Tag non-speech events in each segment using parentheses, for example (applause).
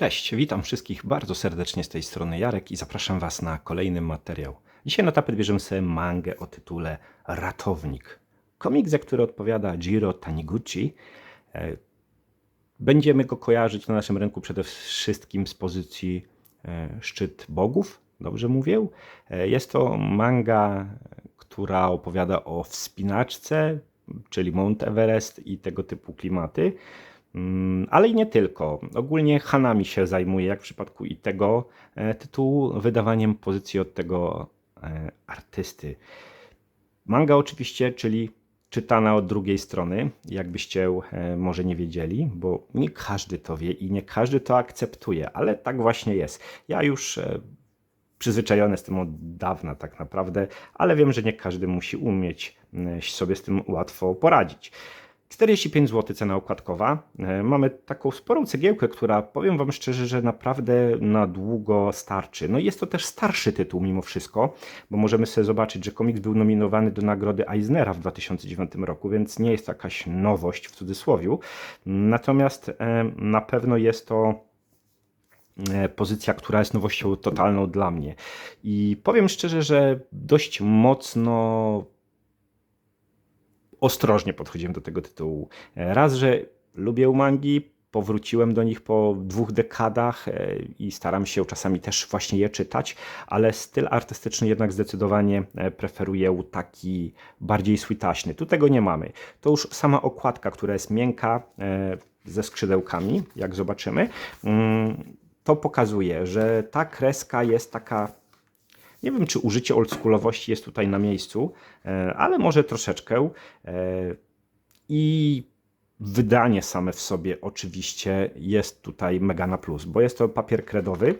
Cześć, witam wszystkich bardzo serdecznie z tej strony Jarek i zapraszam Was na kolejny materiał. Dzisiaj na tapet bierzemy sobie mangę o tytule Ratownik. Komik, za który odpowiada Jiro Taniguchi. E, Będziemy go kojarzyć na naszym rynku przede wszystkim z pozycji e, Szczyt Bogów, dobrze mówię? E, Jest to manga, która opowiada o wspinaczce, czyli Mount Everest i tego typu klimaty. Mm, Ale i nie tylko. Ogólnie Hanami się zajmuje, jak w przypadku i tego e, tytułu, wydawaniem pozycji od tego e, artysty. Manga oczywiście, czyli czytana od drugiej strony, jakbyście e, może nie wiedzieli, bo nie każdy to wie i nie każdy to akceptuje, ale tak właśnie jest. Ja już przyzwyczajony jestem od dawna tak naprawdę, ale wiem, że nie każdy musi umieć sobie z tym łatwo poradzić. 45 zł cena okładkowa. E, Mamy taką sporą cegiełkę, która powiem Wam szczerze, że naprawdę na długo starczy. No i jest to też starszy tytuł mimo wszystko, bo możemy sobie zobaczyć, że komiks był nominowany do nagrody Eisnera w 2009 roku, więc nie jest to jakaś nowość w cudzysłowie. Natomiast e, na pewno jest to e, pozycja, która jest nowością totalną dla mnie. I powiem szczerze, że dość mocno ostrożnie podchodziłem do tego tytułu. E, Raz, że lubię mangi, powróciłem do nich po dwóch dekadach e, i staram się czasami też właśnie je czytać, ale styl artystyczny jednak zdecydowanie e, preferuję taki bardziej switaśny. Tu tego nie mamy. To już sama okładka, która jest miękka, ze skrzydełkami, jak zobaczymy, mm, to pokazuje, że ta kreska jest taka nie wiem, czy użycie oldschoolowości jest tutaj na miejscu, e, ale może troszeczkę. E, I wydanie same w sobie oczywiście jest tutaj mega na plus, bo jest to papier kredowy.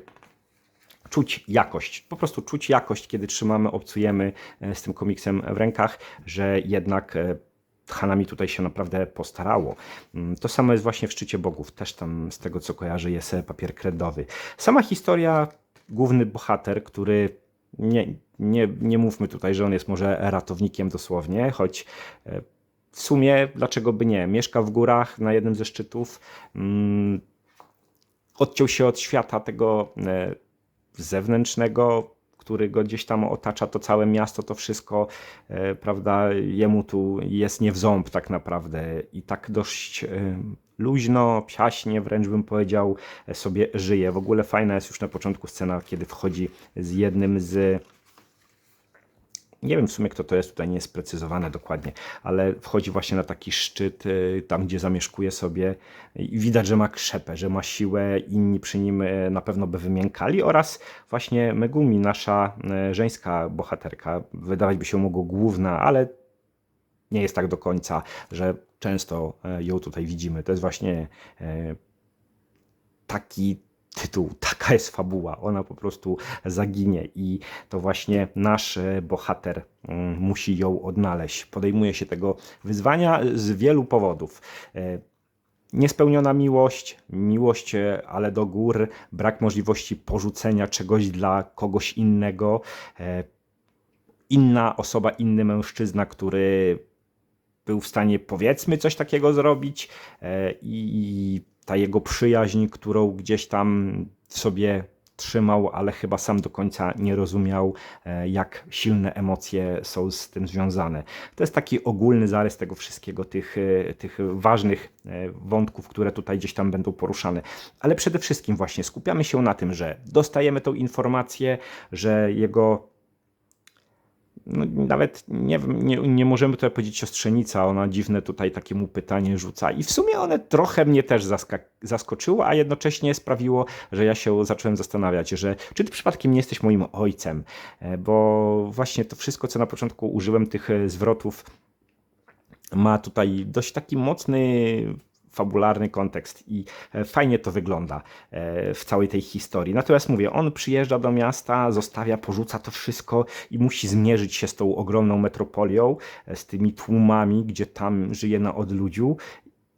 Czuć jakość, po prostu czuć jakość, kiedy trzymamy, obcujemy e, z tym komiksem w rękach, że jednak Hanami tutaj się naprawdę postarało. Mm, To samo jest właśnie w Szczycie Bogów. Też tam z tego co kojarzę jest papier kredowy. Sama historia, główny bohater, który nie, nie, nie mówmy tutaj, że on jest może ratownikiem dosłownie, choć e, w sumie dlaczego by nie? Mieszka w górach na jednym ze szczytów. mm, Odciął się od świata tego e, zewnętrznego, który go gdzieś tam otacza, to całe miasto, to wszystko, e, prawda, jemu tu jest nie w ząb tak naprawdę i tak dość e, luźno, psiaśnie wręcz bym powiedział, e, sobie żyje. W ogóle fajna jest już na początku scena, kiedy wchodzi z jednym z nie wiem w sumie kto to jest, tutaj nie jest sprecyzowane dokładnie, ale wchodzi właśnie na taki szczyt, y, tam gdzie zamieszkuje sobie i widać, że ma krzepę, że ma siłę, inni przy nim y, na pewno by wymiękali oraz właśnie Megumi, nasza y, żeńska bohaterka, wydawać by się mogło główna, ale nie jest tak do końca, że często ją tutaj widzimy. To jest właśnie taki tytuł, taka jest fabuła. Ona po prostu zaginie i to właśnie nasz e, bohater mm, musi ją odnaleźć. Podejmuje się tego wyzwania z wielu powodów. E, Niespełniona miłość, miłość, e, ale do gór, brak możliwości porzucenia czegoś dla kogoś innego, inna osoba, inny mężczyzna, który był w stanie powiedzmy coś takiego zrobić i ta jego przyjaźń, którą gdzieś tam w sobie trzymał, ale chyba sam do końca nie rozumiał, e, jak silne emocje są z tym związane. To jest taki ogólny zarys tego wszystkiego, tych, e, tych ważnych e, wątków, które tutaj gdzieś tam będą poruszane. Ale przede wszystkim właśnie skupiamy się na tym, że dostajemy tą informację, że jego no, nawet nie, wiem, nie, nie możemy tutaj powiedzieć siostrzenica, ona dziwne tutaj takie mu pytanie rzuca. I w sumie one trochę mnie też zaskoczyło, a jednocześnie sprawiło, że ja się zacząłem zastanawiać, że czy ty przypadkiem nie jesteś moim ojcem, E, bo właśnie to wszystko, co na początku użyłem tych e, zwrotów, ma tutaj dość taki mocny fabularny kontekst i e, fajnie to wygląda e, w całej tej historii. Natomiast mówię, on przyjeżdża do miasta, zostawia, porzuca to wszystko i musi zmierzyć się z tą ogromną metropolią, e, z tymi tłumami, gdzie tam żyje na odludziu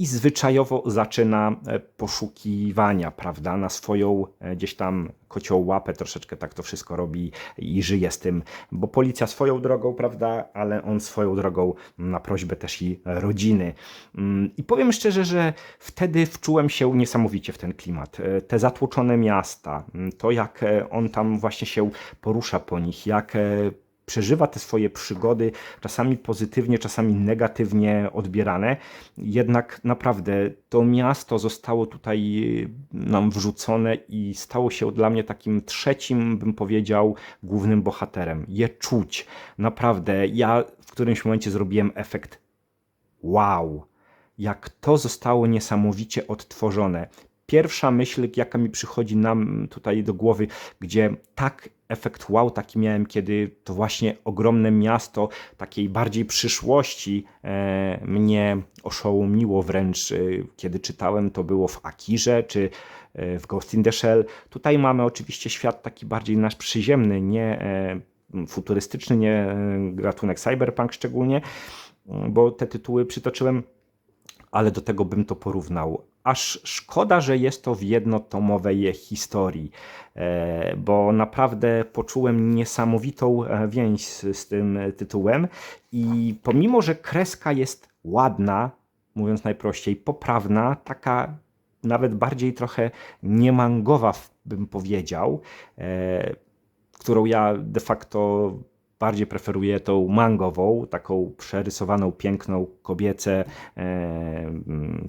i zwyczajowo zaczyna e, poszukiwania, prawda, na swoją e, gdzieś tam kocioł łapę, troszeczkę tak to wszystko robi i żyje z tym, bo policja swoją drogą, prawda, ale on swoją drogą na prośbę też i rodziny. Mm, I powiem szczerze, że wtedy wczułem się niesamowicie w ten klimat. E, te zatłoczone miasta, mm, to jak on tam właśnie się porusza po nich, jak przeżywa te swoje przygody, czasami pozytywnie, czasami negatywnie odbierane. Jednak naprawdę to miasto zostało tutaj nam wrzucone i stało się dla mnie takim trzecim, bym powiedział, głównym bohaterem. Je czuć. Naprawdę, ja w którymś momencie zrobiłem efekt wow. Jak to zostało niesamowicie odtworzone pierwsza myśl, jaka mi przychodzi nam tutaj do głowy, gdzie tak efekt wow taki miałem, kiedy to właśnie ogromne miasto takiej bardziej przyszłości e, mnie oszołomiło wręcz, e, kiedy czytałem, to było w Akirze czy e, w Ghost in the Shell. Tutaj mamy oczywiście świat taki bardziej nasz przyziemny, nie e, futurystyczny, nie e, gatunek cyberpunk szczególnie, bo te tytuły przytoczyłem ale do tego bym to porównał. Aż szkoda, że jest to w jednotomowej historii, e, bo naprawdę poczułem niesamowitą e, więź z, tym tytułem i pomimo, że kreska jest ładna, mówiąc najprościej, poprawna, taka nawet bardziej trochę niemangowa, bym powiedział, e, którą ja de facto bardziej preferuję tą mangową, taką przerysowaną, piękną, kobiece e,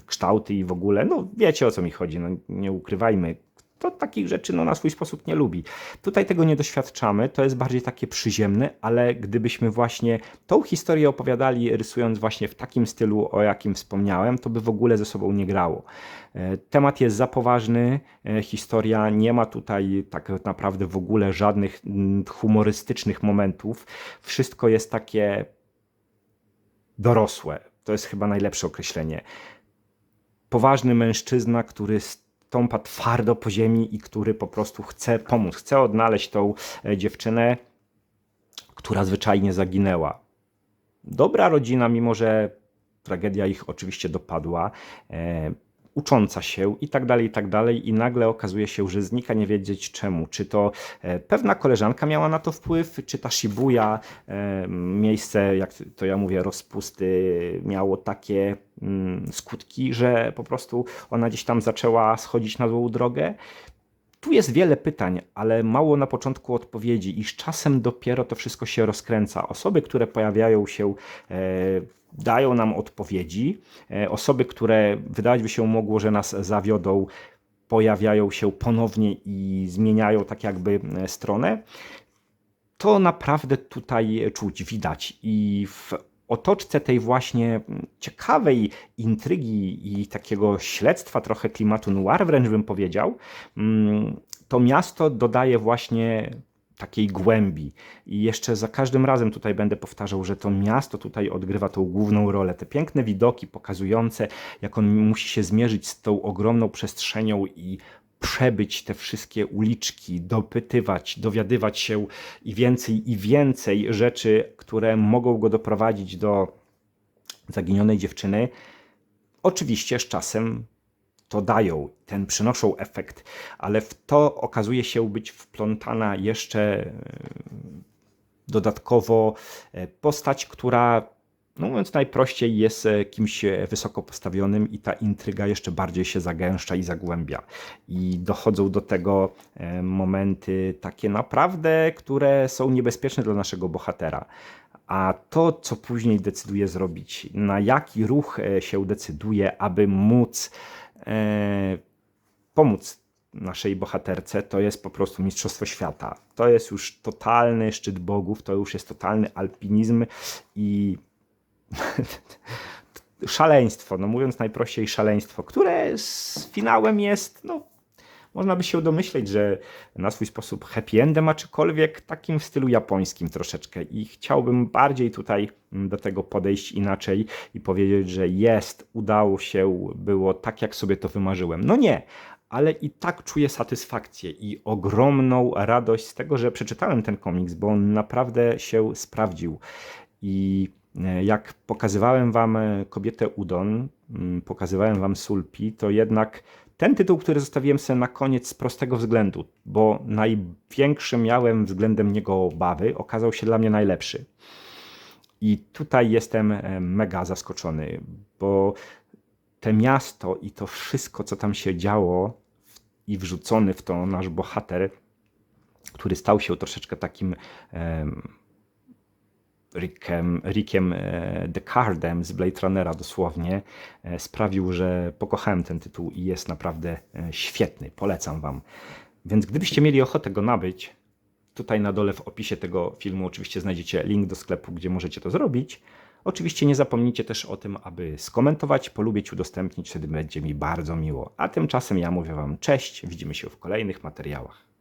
kształty i w ogóle, no wiecie o co mi chodzi, no nie ukrywajmy, to takich rzeczy no, na swój sposób nie lubi. Tutaj tego nie doświadczamy, to jest bardziej takie przyziemne, ale gdybyśmy właśnie tą historię opowiadali, rysując właśnie w takim stylu, o jakim wspomniałem, to by w ogóle ze sobą nie grało. E, temat jest za poważny, e, historia nie ma tutaj tak naprawdę w ogóle żadnych mm, humorystycznych momentów. Wszystko jest takie dorosłe. To jest chyba najlepsze określenie. Poważny mężczyzna, który stąpa twardo po ziemi i który po prostu chce pomóc, chce odnaleźć tą e, dziewczynę, która zwyczajnie zaginęła. Dobra rodzina, mimo że tragedia ich oczywiście dopadła, ucząca się i tak dalej, i tak dalej, i nagle okazuje się, że znika nie wiedzieć czemu. Czy to e, pewna koleżanka miała na to wpływ, czy ta Shibuya, e, miejsce, jak to ja mówię, rozpusty, miało takie mm, skutki, że po prostu ona gdzieś tam zaczęła schodzić na złą drogę. Tu jest wiele pytań, ale mało na początku odpowiedzi, i z czasem dopiero to wszystko się rozkręca. Osoby, które pojawiają się e, dają nam odpowiedzi. E, osoby, które wydawać by się mogło, że nas zawiodą, pojawiają się ponownie i zmieniają tak jakby e, stronę. To naprawdę tutaj czuć, widać. I w otoczce tej właśnie ciekawej intrygi i takiego śledztwa, trochę klimatu noir wręcz bym powiedział, to miasto dodaje właśnie takiej głębi. I jeszcze za każdym razem tutaj będę powtarzał, że to miasto tutaj odgrywa tą główną rolę. Te piękne widoki pokazujące, jak on musi się zmierzyć z tą ogromną przestrzenią i przebyć te wszystkie uliczki, dopytywać, dowiadywać się i więcej i więcej rzeczy, które mogą go doprowadzić do zaginionej dziewczyny. Oczywiście z czasem to dają, ten przynoszą efekt, ale w to okazuje się być wplątana jeszcze e, dodatkowo e, postać, która no mówiąc najprościej, jest e, kimś wysoko postawionym i ta intryga jeszcze bardziej się zagęszcza i zagłębia. I dochodzą do tego momenty takie naprawdę, które są niebezpieczne dla naszego bohatera. A to, co później decyduje zrobić, na jaki ruch się decyduje, aby móc pomóc naszej bohaterce, to jest po prostu Mistrzostwo Świata. To jest już totalny szczyt bogów, to już jest totalny alpinizm i (laughs) szaleństwo, no mówiąc najprościej szaleństwo, które z finałem jest no, można by się domyśleć, że na swój sposób happy endem, a czykolwiek takim w stylu japońskim troszeczkę. I chciałbym bardziej tutaj do tego podejść inaczej i powiedzieć, że jest, udało się, było tak, jak sobie to wymarzyłem. No nie, ale i tak czuję satysfakcję i ogromną radość z tego, że przeczytałem ten komiks, bo on naprawdę się sprawdził. I E, Jak pokazywałem Wam e, kobietę Udon, pokazywałem Wam Sulpi, to jednak ten tytuł, który zostawiłem sobie na koniec z prostego względu, bo największe miałem względem niego obawy, okazał się dla mnie najlepszy. I tutaj jestem e, mega zaskoczony, bo te miasto i to wszystko, co tam się działo i wrzucony w to nasz bohater, który stał się troszeczkę takim em, Rickiem, Rickiem e, Descardem z Blade Runnera dosłownie, e, sprawił, że pokochałem ten tytuł i jest naprawdę e, świetny. Polecam Wam. Więc gdybyście mieli ochotę go nabyć, tutaj na dole w opisie tego filmu oczywiście znajdziecie link do sklepu, gdzie możecie to zrobić. Oczywiście nie zapomnijcie też o tym, aby skomentować, polubić, udostępnić, wtedy będzie mi bardzo miło. A tymczasem ja mówię Wam cześć, widzimy się w kolejnych materiałach.